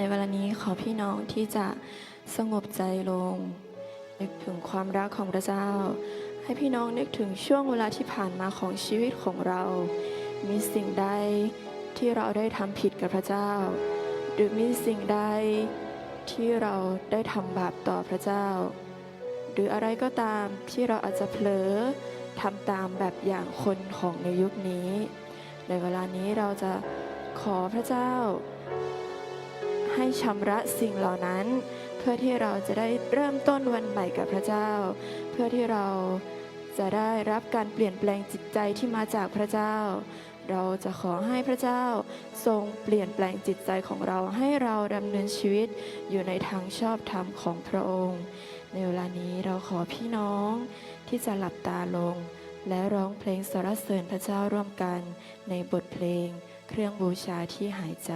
ในเวลานี้ขอพี่น้องที่จะสงบใจลง นึกถึงความรักของพระเจ้า ให้พี่น้องนึกถึงช่วงเวลาที่ผ่านมาของชีวิตของเรา มีสิ่งใดที่เราได้ทำผิดกับพระเจ้า หรือมีสิ่งใดที่เราได้ทำบาปต่อพระเจ้า หรืออะไรก็ตามที่เราอาจจะเผลอทำตามแบบอย่างคนของในยุคนี้ ในเวลานี้เราจะขอพระเจ้า ให้ชำระสิ่งเหล่านั้น เพื่อที่เราจะได้เริ่มต้นวันใหม่กับพระเจ้า เพื่อที่เราจะได้รับการเปลี่ยนแปลงจิตใจที่มาจากพระเจ้า เราจะขอให้พระเจ้าทรงเปลี่ยนแปลงจิตใจของเราให้เราดำเนินชีวิตอยู่ในทางชอบธรรมของพระองค์ ในเวลานี้เราขอพี่น้องที่จะหลับตาลง และร้องเพลงสรรเสริญพระเจ้าร่วมกันในบทเพลงเครื่องบูชาที่หายใจ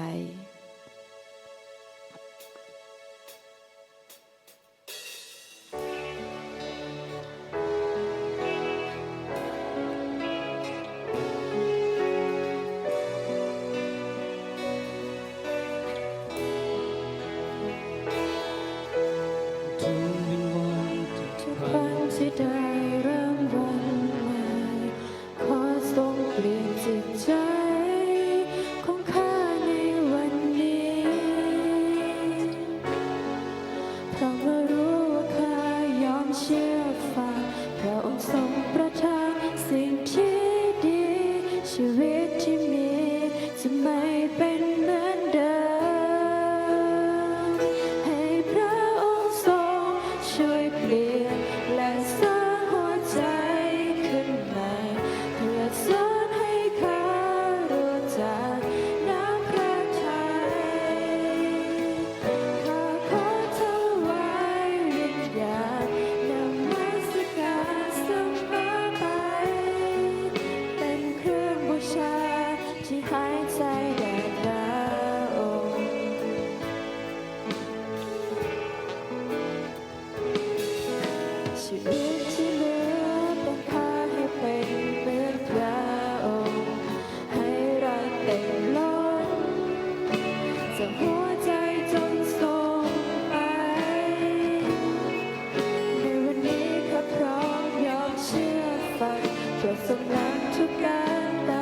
ชีวิที่เหลือต้องพาให้เป็นเหมือนพระองค์ให้รักเต็มล้นจะหัวใจจนส่งไป ในวันนี้ข้าพร้อมยอมเชื่อฟังโปรดสำนักทุกการตา